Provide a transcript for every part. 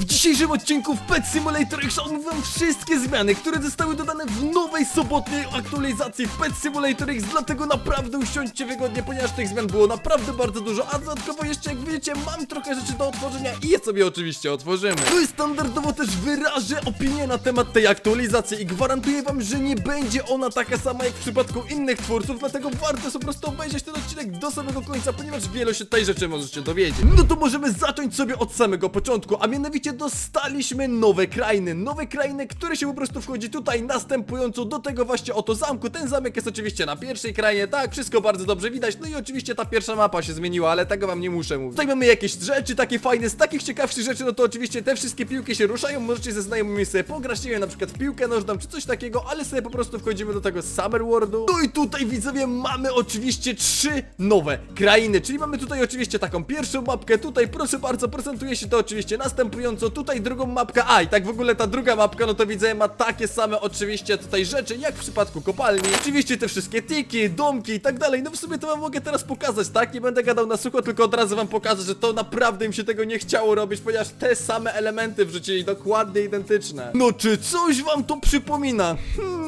W dzisiejszym odcinku w Pet Simulator X omówiam wszystkie zmiany, które zostały dodane w nowej sobotniej aktualizacji w Pet Simulator X, dlatego naprawdę usiądźcie wygodnie, ponieważ tych zmian było naprawdę bardzo dużo, a dodatkowo jeszcze jak widzicie mam trochę rzeczy do otworzenia i je sobie oczywiście otworzymy. No i standardowo też wyrażę opinię na temat tej aktualizacji i gwarantuję wam, że nie będzie ona taka sama jak w przypadku innych twórców, dlatego warto jest po prostu obejrzeć ten odcinek do samego końca, ponieważ wiele się tej rzeczy możecie dowiedzieć. No to możemy zacząć sobie od samego początku, a mianowicie dostaliśmy nowe krainy, nowe krainy, które się po prostu wchodzi tutaj następująco do tego właśnie oto zamku. Ten zamek jest oczywiście na pierwszej krainie, tak, wszystko bardzo dobrze widać, no i oczywiście ta pierwsza mapa się zmieniła, ale tego wam nie muszę mówić. Tutaj mamy jakieś rzeczy takie fajne, z takich ciekawszych rzeczy, no to oczywiście te wszystkie piłki się ruszają, możecie ze znajomymi sobie pograć, nie wiem, na przykład w piłkę nożną czy coś takiego, ale sobie po prostu wchodzimy do tego Summer Worldu. No i tutaj widzowie mamy oczywiście trzy nowe krainy, czyli mamy tutaj oczywiście taką pierwszą mapkę, tutaj proszę bardzo, prezentuje się to oczywiście następująco, tutaj drugą mapkę, a i tak w ogóle ta druga mapka, no to widzę ma takie same oczywiście tutaj rzeczy, jak w przypadku kopalni, oczywiście te wszystkie tiki, domki i tak dalej, no w sumie to wam mogę teraz pokazać, tak, nie będę gadał na sucho, tylko od razu wam pokażę, że to naprawdę im się tego nie chciało robić, ponieważ te same elementy wrzucili dokładnie identyczne. No czy coś wam to przypomina? Hmm,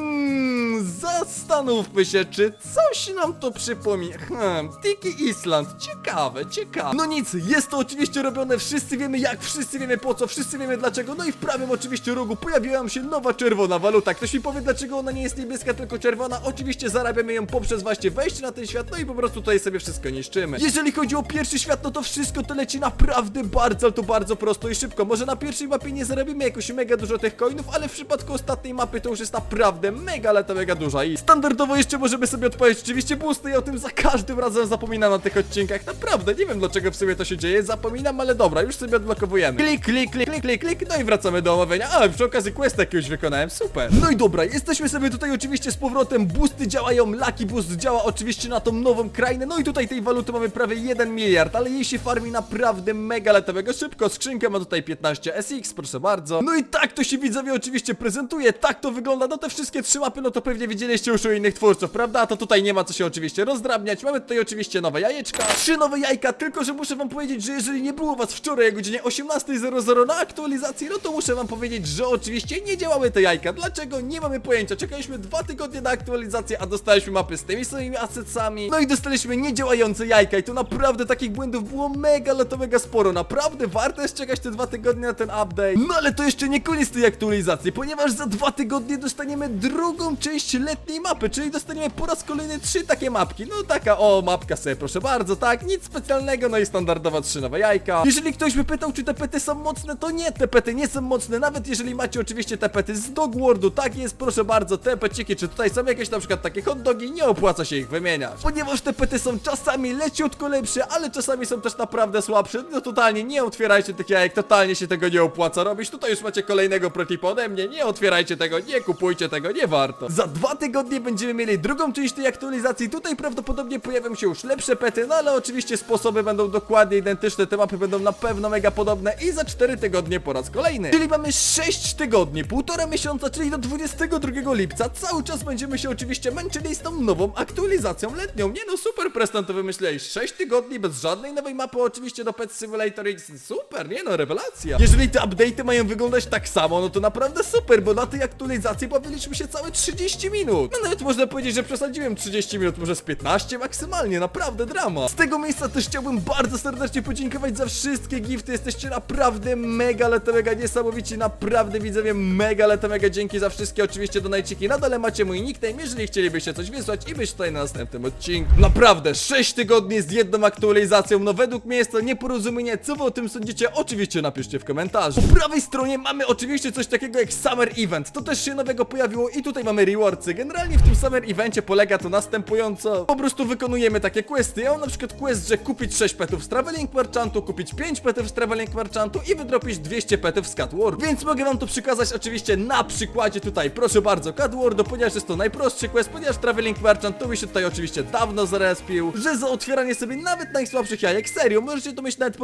zastanówmy się, czy coś nam to przypomina. Hmm, Tiki Island, ciekawe, ciekawe. No nic, jest to oczywiście robione, wszyscy wiemy jak, wszyscy wiemy po co, wszyscy wiemy dlaczego, no i w prawym oczywiście rogu pojawiła się nowa czerwona waluta. Ktoś mi powie dlaczego ona nie jest niebieska, tylko czerwona? Oczywiście zarabiamy ją poprzez właśnie wejście na ten świat, no i po prostu tutaj sobie wszystko niszczymy. Jeżeli chodzi o pierwszy świat, no to wszystko to leci naprawdę bardzo, to bardzo prosto i szybko. Może na pierwszej mapie nie zarobimy jakoś mega dużo tych coinów, ale w przypadku ostatniej mapy to już jest naprawdę mega, ale to mega duża i standardowo jeszcze możemy sobie odpowiedzieć oczywiście boosty i o tym za każdym razem zapominam na tych odcinkach. Naprawdę, nie wiem dlaczego w sumie to się dzieje, zapominam, ale dobra, już sobie odblokowujemy. Klik, klik, klik, klik, klik, klik, no i wracamy do omawiania. A, przy okazji quest jakiegoś wykonałem, super. No i dobra, jesteśmy sobie tutaj oczywiście z powrotem, boosty działają, Lucky Boost działa oczywiście na tą nową krainę, no i tutaj tej waluty mamy prawie 1 miliard, ale jej się farmi naprawdę mega letowego szybko, skrzynkę ma tutaj 15 SX, proszę bardzo. No i tak to się widzowie oczywiście prezentuje, tak to wygląda, no te wszystkie trzy mapy, no to pewnie widzieliście już u innych twórców, prawda? To tutaj nie ma co się oczywiście rozdrabniać, mamy tutaj oczywiście nowe jajeczka, trzy nowe jajka, tylko że muszę wam powiedzieć, że jeżeli nie było was wczoraj o godzinie 18.00 na aktualizacji, no to muszę wam powiedzieć, że oczywiście nie działały te jajka. Dlaczego? Nie mamy pojęcia. Czekaliśmy dwa tygodnie na aktualizację, a dostaliśmy mapy z tymi samymi assetami. No i dostaliśmy niedziałające jajka i to naprawdę takich błędów było mega, ale to mega sporo. Naprawdę warto jest czekać te dwa tygodnie na ten update. No ale to jeszcze nie koniec tej aktualizacji, ponieważ za dwa tygodnie dostaniemy drugą część letniej mapy, czyli dostaniemy po raz kolejny trzy takie mapki. No taka o, mapka sobie, proszę bardzo, tak, nic specjalnego, no i standardowa trzy nowe jajka. Jeżeli ktoś by pytał, czy te pety są mocne, to nie, te pety nie są mocne, nawet jeżeli macie oczywiście te pety z Dogworldu, tak jest, proszę bardzo, te peciki, czy tutaj są jakieś na przykład takie hot dogi, nie opłaca się ich wymieniać. Ponieważ te pety są czasami leciutko lepsze, ale czasami są też naprawdę słabsze, no totalnie nie otwierajcie tych jajek, totalnie się tego nie opłaca robić, tutaj już macie kolejnego protipa ode mnie, nie otwierajcie tego, nie kupujcie tego, nie warto. Za dwa tygodnie będziemy mieli drugą część tej aktualizacji, tutaj prawdopodobnie pojawią się już lepsze pety, no ale oczywiście sposoby będą dokładnie identyczne, te mapy będą na pewno mega podobne i za 4 tygodnie po raz kolejny. Czyli mamy 6 tygodni, półtora miesiąca, czyli do 22 lipca, cały czas będziemy się oczywiście męczyli z tą nową aktualizacją letnią. Nie no, super Preston to wymyśliłeś, 6 tygodni bez żadnej nowej mapy, oczywiście do Pet Simulator X, super, nie no, rewelacja. Jeżeli te update'y mają wyglądać tak samo, no to naprawdę super, bo na tej aktualizacji bawiliśmy się całe 30 minut. No nawet można powiedzieć, że przesadziłem 30 minut, może z 15 maksymalnie, naprawdę drama. Z tego miejsca też chciałbym bardzo serdecznie podziękować za wszystkie gifty, jesteście naprawdę mega lete, mega niesamowici, naprawdę widzowie, mega lete, mega dzięki za wszystkie oczywiście donajciki. Na dole macie mój nickname, jeżeli chcielibyście coś wysłać i być tutaj na następnym odcinku. Naprawdę, 6 tygodni z jedną aktualizacją, no według mnie jest to nieporozumienie, co wy o tym sądzicie, oczywiście napiszcie w komentarzu. Po prawej stronie mamy oczywiście coś takiego jak Summer Event, to też się nowego pojawiło i tutaj mamy rewardsy. Generalnie w tym Summer Evencie polega to następująco, po prostu wykonujemy takie questy. Ja mam na przykład quest, że kupić 6 petów z Traveling Merchantu, kupić 5 petów z Traveling Merchantu i wydropić 200 petów z Catward. Więc mogę wam to przykazać oczywiście na przykładzie tutaj, proszę bardzo, Catwardu, ponieważ jest to najprostszy quest, ponieważ Traveling Merchant to mi się tutaj oczywiście dawno zarespił, że za otwieranie sobie nawet najsłabszych jajek, serio, możecie to mieć nawet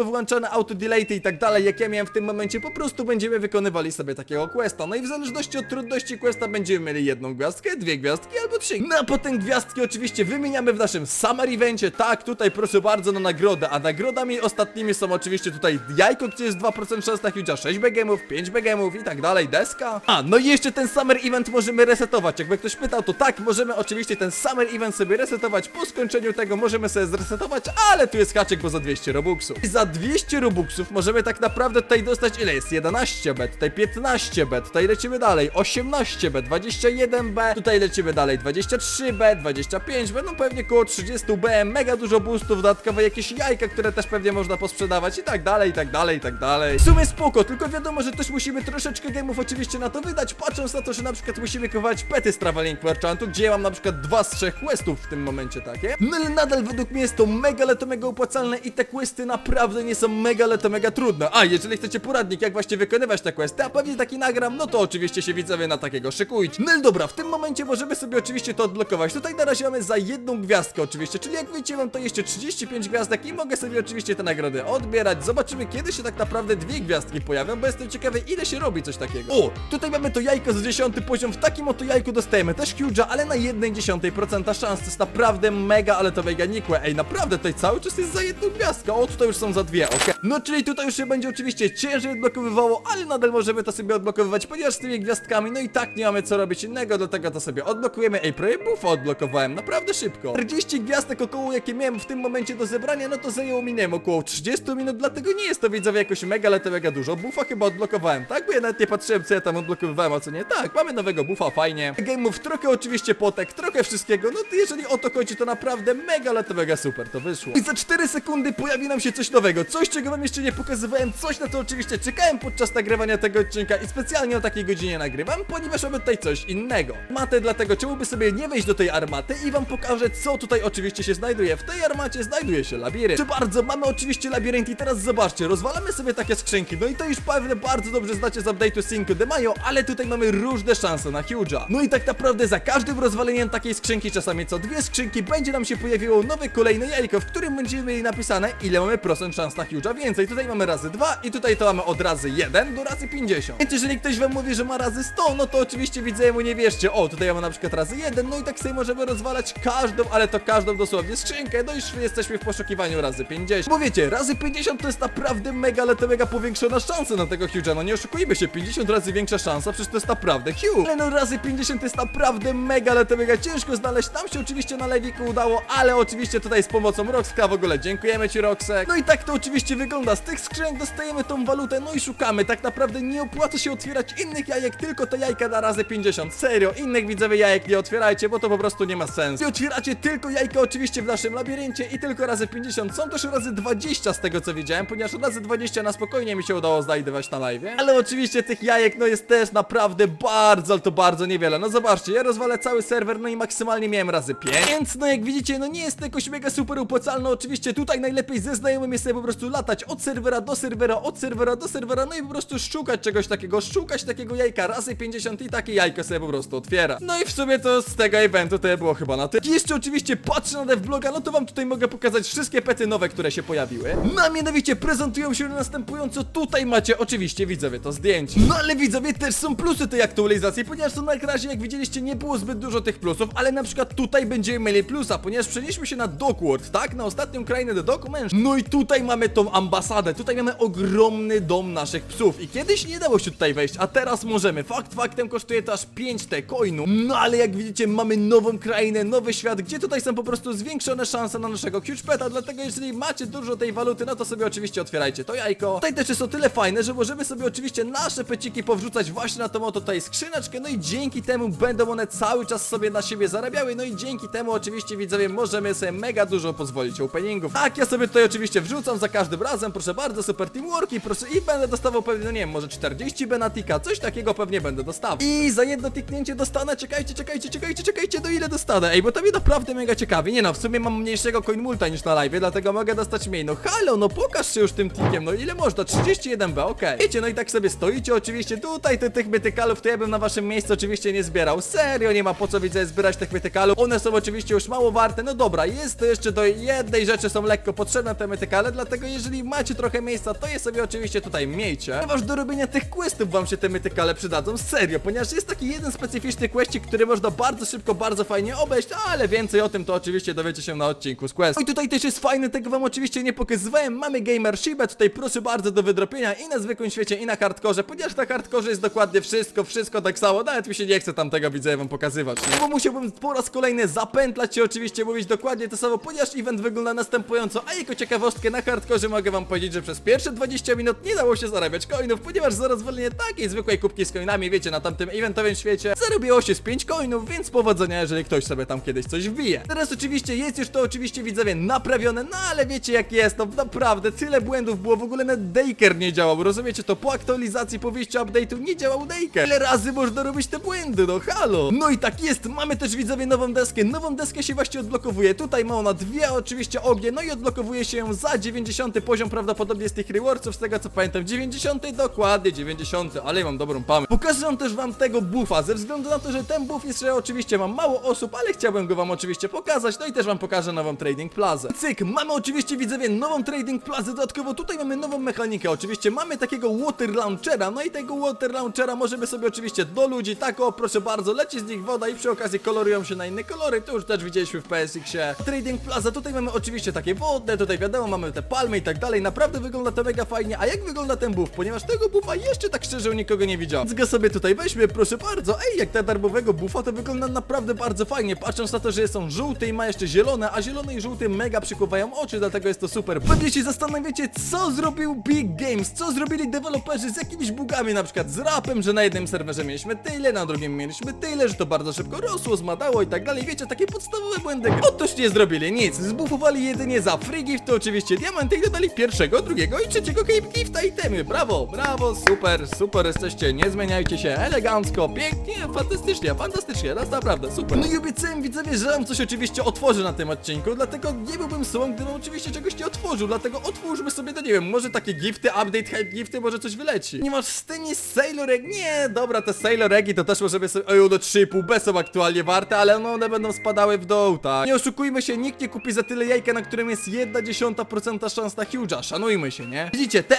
auto delay i tak dalej, jak ja miałem w tym momencie, po prostu będziemy wykonywali sobie takiego questa. No i w zależności od trudności questa będziemy mieli jedną gwiazdkę, dwie gwiazdki albo trzy. No potem gwiazdki oczywiście wymieniamy w naszym Summer Evencie, tak, tutaj proszę bardzo na nagrodę, a nagrodami ostatnimi są oczywiście tutaj jajko, gdzie jest 2% szans na Huge'a, 6 begemów, 5 begemów i tak dalej, deska. A, no i jeszcze ten Summer Event możemy resetować, jakby ktoś pytał, to tak, możemy oczywiście ten Summer Event sobie resetować, po skończeniu tego możemy sobie zresetować, ale tu jest haczyk, bo za 200 robuxów. I za 200 robuxów możemy tak naprawdę tutaj dostać, ile jest? 11B, tutaj 15B, tutaj lecimy dalej, 18B, 21B, tutaj lecimy dalej, 23B, 25B, no pewnie koło 30B, mega dużo boostów, dodatkowo jakieś jajka, które też pewnie można posprzedawać i tak dalej, i tak dalej, i tak dalej. W sumie spoko, tylko wiadomo, że też musimy troszeczkę game'ów oczywiście na to wydać, patrząc na to, że na przykład musimy kupować pety z Traveling Merchantu, gdzie ja mam na przykład dwa z trzech questów w tym momencie takie. No ale nadal według mnie jest to mega, ale to mega opłacalne i te questy naprawdę nie są mega, ale to mega trudne. A jeżeli chcecie poradnik, jak właśnie wykonywać te questy, a pewnie taki nagram, no to oczywiście się widzowie na takiego szykujcie. No dobra, w tym momencie możemy sobie oczywiście to odblokować. Tutaj na razie mamy za jedną gwiazdkę oczywiście, czyli jak widzicie mam to jeszcze 35 gwiazdek i mogę sobie oczywiście te nagrody odbierać. Zobaczymy kiedy się tak naprawdę dwie gwiazdki pojawią, bo jestem ciekawy ile się robi coś takiego. O, tutaj mamy to jajko za 10 poziom, w takim oto jajku dostajemy też huge'a, ale na 1,1% szans, to jest naprawdę mega, ale to mega nikłe. Ej, naprawdę tutaj cały czas jest za jedną gwiazdkę, o tutaj już są za dwie, okej. No czyli tutaj już się będzie oczywiście ciężej odblokowywało, ale nadal możemy to sobie odblokowywać, ponieważ z tymi gwiazdkami, no i tak nie mamy co robić innego, dlatego to sobie odblokujemy. Ej, prawie buffa odblokowałem, naprawdę szybko. 40 gwiazdek około, jakie miałem w tym momencie do zebrania, no to zajęło mi, nie około 30 minut, dlatego nie jest to widzowie jakoś mega, ale to mega dużo. Buffa chyba odblokowałem, tak? Bo ja nawet nie patrzyłem, co ja tam odblokowywałem, a co nie. Tak, mamy nowego buffa, fajnie. Game'ów trochę oczywiście potek, trochę wszystkiego, no to jeżeli o to chodzi, to naprawdę mega, ale to mega super, to wyszło. I za 4 sekundy pojawi nam się coś nowego, coś czego wam jeszcze nie pokazywałem, coś na to oczywiście czekałem podczas nagrywania tego odcinka i specjalnie o takiej godzinie nagrywam, ponieważ mamy tutaj coś innego. Matę dlatego czemu by sobie nie wejść do tej armaty i wam pokażę, co tutaj oczywiście się znajduje. W tej armacie znajduje się labirynt. Czy bardzo, mamy oczywiście labirynt i teraz zobaczcie, rozwalamy sobie takie skrzynki, no i to już pewnie bardzo dobrze znacie z update'u Cinco de Mayo, ale tutaj mamy różne szanse na Huge'a. No i tak naprawdę za każdym rozwaleniem takiej skrzynki, czasami co dwie skrzynki, będzie nam się pojawiło nowe kolejne jajko, w którym będziemy mieli napisane, ile mamy procent szans na Huge'a więcej. Tutaj mamy razy 2 i tutaj to mamy od razy 1 do razy 50. Więc jeżeli ktoś wam mówi, że ma razy 100, no to oczywiście widzę mu nie wierzcie. O, tutaj mamy na przykład razy 1, no i tak sobie możemy rozwalać każdą, ale to każdą dosłownie skrzynkę. No i już jesteśmy w poszukiwaniu razy 50. Bo wiecie, razy 50 to jest naprawdę mega, ale to mega powiększona szansa na tego Huge'a. No nie oszukujmy się, 50 razy większa szansa, przecież to jest naprawdę huge. Ale no razy 50 to jest naprawdę mega, ale to mega ciężko znaleźć. Nam się oczywiście na lewiku udało, ale oczywiście tutaj z pomocą Roxka w ogóle dziękujemy ci Roxek. No i tak to oczywiście wygląda. Z tych skrzynek dostajemy tą walutę, no i szukamy. Tak naprawdę nie opłaca się otwierać innych jajek, tylko te jajka na razy 50. Serio, innych widzowie jajek nie otwierajcie, bo to po prostu nie ma sensu. I otwieracie tylko jajka oczywiście w naszym labiryncie i tylko razy 50. Są też razy 20 z tego co widziałem, ponieważ razy 20 na spokojnie mi się udało znajdować na live. Ale oczywiście tych jajek no jest też naprawdę bardzo, to bardzo niewiele. No zobaczcie, ja rozwalę cały serwer, no i maksymalnie miałem razy 5. Więc no jak widzicie, no nie jest to jakoś mega super opłacalne. Oczywiście tutaj najlepiej ze znajomymi sobie po prostu latać od serwera do serwera, od serwera do serwera, no i po prostu szukać czegoś takiego, szukać takiego jajka razy 50 i takie jajko sobie po prostu otwiera. No i w sumie to z tego eventu to było chyba na tyle. Jeszcze oczywiście patrzę na devbloga, no to wam tutaj mogę pokazać wszystkie pety nowe, które się pojawiły. No mianowicie prezentują się następująco. Tutaj macie oczywiście widzowie to zdjęcie. No ale widzowie też są plusy tej aktualizacji, ponieważ to na razie jak widzieliście nie było zbyt dużo tych plusów, ale na przykład tutaj będziemy mieli plusa, ponieważ przenieśmy się na Dockworld, tak? Na ostatnią krainę do Dokument. No i tutaj mamy tą ambasadę, tutaj mamy ogromny dom naszych psów i kiedyś nie dało się tutaj wejść, a teraz możemy. Fakt faktem kosztuje to aż 5 te coinu. No ale jak widzicie mamy nową krainę, nowy świat, gdzie tutaj są po prostu zwiększone szanse na naszego huge peta, dlatego jeżeli macie dużo tej waluty, no to sobie oczywiście otwierajcie to jajko. Tutaj też jest o tyle fajne, że możemy sobie oczywiście nasze peciki powrzucać właśnie na tą oto tutaj skrzyneczkę, no i dzięki temu będą one cały czas sobie na siebie zarabiały, no i dzięki temu oczywiście widzowie możemy sobie mega dużo pozwolić openingów. Tak, ja sobie tutaj oczywiście wrzucam za każdym razem, proszę bardzo, super teamworki, proszę i będę dostawał pewnie, no nie wiem, może 40 benatika, coś takiego pewnie będę dostawał. I za jedno tiknięcie dostanę, czekajcie, czekajcie, czekajcie, czekajcie, do ile dostanę, ej, bo to mnie naprawdę mega ciekawi, nie no, w sumie mam mniejszego coin multa niż na live, dlatego mogę dostać mniej, no halo, no pokaż się już tym tikiem, no ile można, 31b, okej. Wiecie, no i tak sobie stoicie oczywiście, tutaj ty, tych mytykalów to ja bym na waszym miejscu oczywiście nie zbierał, serio, nie ma po co widzę zbierać tych mytykalów, one są oczywiście już mało warte, no dobra, jest to jeszcze do jednej rzeczy są lekko potrzebne te mytykale, dlatego jeżeli macie trochę miejsca, to je sobie oczywiście tutaj miejcie, ponieważ do robienia tych questów wam się te mytykale przydadzą, serio, ponieważ jest taki jeden specyficzny questik, który można bardzo szybko, bardzo fajnie obejść, ale więcej o tym to oczywiście dowiecie się na odcinku z Quest. No i tutaj też jest fajne, tego wam oczywiście nie pokazywałem, mamy Gamershipę, tutaj proszę bardzo do wydropienia i na zwykłym świecie i na hardkorze, ponieważ na hardkorze jest dokładnie wszystko, wszystko tak samo, nawet mi się nie chce tam tego widzę wam pokazywać, nie? Bo musiałbym po raz kolejny zapętlać się oczywiście, mówić dokładnie to samo, ponieważ event wygląda następująco, a jako ciekawostkę na hardkorze mogę wam powiedzieć, że przez pierwsze 20 minut nie dało się zarabiać coinów, ponieważ za rozwalenie takiej zwykłej kubki z coinami, wiecie, na tamtym eventowym świecie, zarobiło się z 5 coinów, więc powodzenia, jeżeli ktoś sobie tam kiedyś coś wbije. Teraz oczywiście jest już to oczywiście widzowie naprawione, no ale wiecie jak jest, no naprawdę tyle błędów było, w ogóle nawet Daker nie działał, rozumiecie to? Po aktualizacji, po wyjściu update'u nie działał Daker. Ile razy można robić te błędy, no halo? No i tak jest, mamy też widzowie nową deskę, nową deskę się właśnie odblokowuje, tutaj ma ona dwie oczywiście ognie, no i odblokowuje się ją za 90 poziom prawdopodobnie z tych rewardsów, z tego co pamiętam, 90 dokładnie 90, ale mam dobrą pamięć. Pokażę wam też wam tego buffa, ze względu na to, że ten buff jest, że oczywiście mam mało osób, ale chciałbym go wam oczywiście pokazać, no i też wam pokażę nową Trading Plazę. Cyk, mamy oczywiście widzowie nową Trading Plazę, dodatkowo tutaj mamy nową mechanikę, oczywiście mamy takiego Water Launchera, no i tego Water Launchera możemy sobie oczywiście do ludzi, tak o, proszę bardzo, leci z nich woda i przy okazji kolorują się na inne kolory, to już też widzieliśmy w PSX-ie. Trading Plaza, tutaj mamy oczywiście takie wodne, tutaj wiadomo, mamy te palmy i tak dalej, naprawdę wygląda to mega fajnie, a jak wygląda ten buff? Ponieważ tego buffa jeszcze tak szczerze u nikogo nie widziałem. Więc go sobie tutaj weźmy, proszę bardzo, ej, jak ta darmowego buffa, to wygląda naprawdę bardzo fajnie, patrząc na to, że są żółte i ma jeszcze zielone, a zielone i żółte mega przykuwają oczy, dlatego jest to super. Pewnie się zastanawiacie, co zrobił Big Games, co zrobili deweloperzy z jakimiś bugami, na przykład z rapem, że na jednym serwerze mieliśmy tyle, na drugim mieliśmy tyle, że to bardzo szybko rosło, zmadało i tak dalej, wiecie, takie podstawowe błędy. Otóż nie zrobili nic, zbufowali jedynie za free gift, to oczywiście diamenty i dodali pierwszego, drugiego i trzeciego cape gifta itemy, brawo, brawo, super, super jesteście, nie zmieniajcie się, elegancko, pięknie, fantastycznie, fantastycznie, raz naprawdę, super. No i obiecałem widzowie, że wam coś oczywiście otworzę na tym odcinku, dlatego nie byłbym sobą, gdybym oczywiście czegoś nie otworzył, dlatego otwórzmy sobie, to nie wiem, może takie gifty, update, hype gifty, może coś wyleci. Nie masz Steny Sailor Egg, nie, dobra, te Sailor Eggi to też możemy sobie, oj, do 3,5 B są aktualnie warte, ale no one będą spadały w dół, tak. Nie oszukujmy się, nikt nie kupi za tyle jajka, na którym jest 1,1% szans na huge'a, szanujmy się, nie? Widzicie, te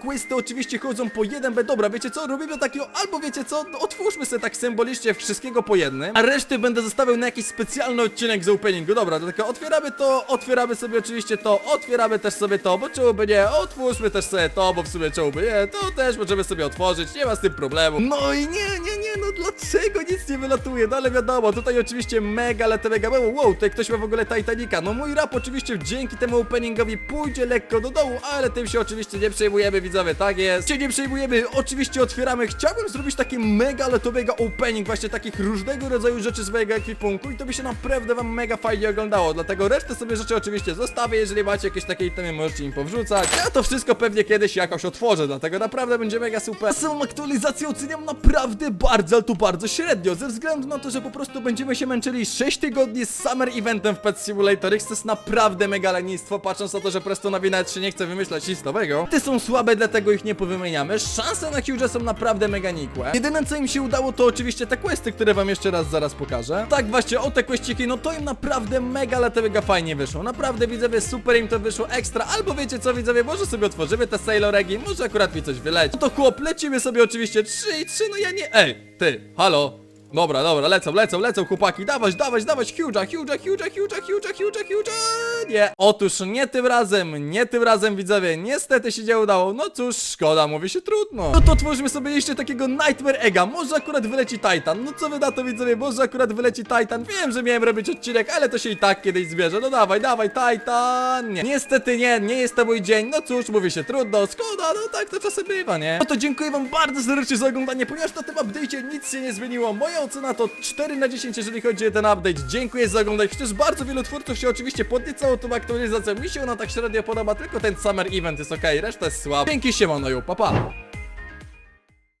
questy oczywiście chodzą po 1B, dobra, wiecie co, robimy takiego, albo wiecie co, no, otwórzmy sobie tak symbolicznie wszystkiego po jednym, a reszty będę zostawiał na jakiś specjalny odcinek z openingu, dobra, tylko otwieramy to, otwieramy sobie oczywiście to, otwieramy też sobie to, bo czemu by nie, otwórzmy też sobie to, bo w sumie czemu by nie, to też możemy sobie otworzyć, nie ma z tym problemu. No i nie, nie, no dlaczego nic nie wylatuje, no ale wiadomo, tutaj oczywiście mega, ale to mega wow, tutaj ktoś ma w ogóle Titanica, no mój rap oczywiście dzięki temu openingowi pójdzie lekko do dołu, ale tym się oczywiście nie przejmujemy, widzowie, tak jest, się nie przejmujemy, oczywiście otwieramy, chciałbym zrobić taki mega, ale to mega opening, właśnie takich różnego rodzaju rzeczy z mojego ekwipunku i to by się naprawdę wam mega fajnie oglądało, dlatego resztę sobie rzeczy oczywiście zostawię, jeżeli macie jakieś takie itemy, możecie im powrzucać, ja to wszystko pewnie kiedyś jakoś otworzę, dlatego naprawdę będzie mega super. Samą aktualizację oceniam naprawdę bardzo, ale to bardzo średnio, ze względu na to, że po prostu będziemy się męczyli 6 tygodni z Summer Eventem w Pet Simulator X, to jest naprawdę mega lenistwo, patrząc na to, że Prestonowi nawet się nie chce wymyślać nic nowego. Te są słabe, dlatego ich nie powymieniamy, szanse na huge są naprawdę mega nikłe. Jedyne co im się udało to oczywiście te questy, które wam jeszcze raz zaraz pokażę. Tak właśnie, o te questyki, no to im naprawdę mega, ale mega fajnie wyszło, naprawdę widzowie, super im to wyszło ekstra, albo wiecie co widzowie, może sobie otworzymy te Sailor Eggi, może akurat mi coś wyleci. No to chłop, lecimy sobie oczywiście 3 i 3, no ja nie, ej, ty, halo. Dobra, dobra, lecą, lecą, lecą chłopaki, dawać, dawać, dawać, huge'a, huge'a, huge'a, huge'a, huge'a, huge'a, huge'a, nie. Otóż nie tym razem, nie tym razem widzowie, niestety się nie udało, no cóż, szkoda, mówi się trudno. No to otworzymy sobie jeszcze takiego Nightmare Egga, może akurat wyleci Titan, no co wy na to widzowie, może akurat wyleci Titan, wiem, że miałem robić odcinek, ale to się i tak kiedyś zbierze, no dawaj, dawaj, Titan, nie. Niestety nie, nie jest to mój dzień, no cóż, mówi się trudno, szkoda, no tak to czasem bywa, nie. No to dziękuję wam bardzo serdecznie za oglądanie, ponieważ na tym update'cie nic się nie zmieniło, moja ocena to 4 na 10, jeżeli chodzi o ten update. Dziękuję za oglądanie. Przecież bardzo wielu twórców się oczywiście podniecało tą aktualizacją. Mi się ona tak średnio podoba, tylko ten Summer Event jest ok, reszta jest słaba. Dzięki się, Monoju, pa pa.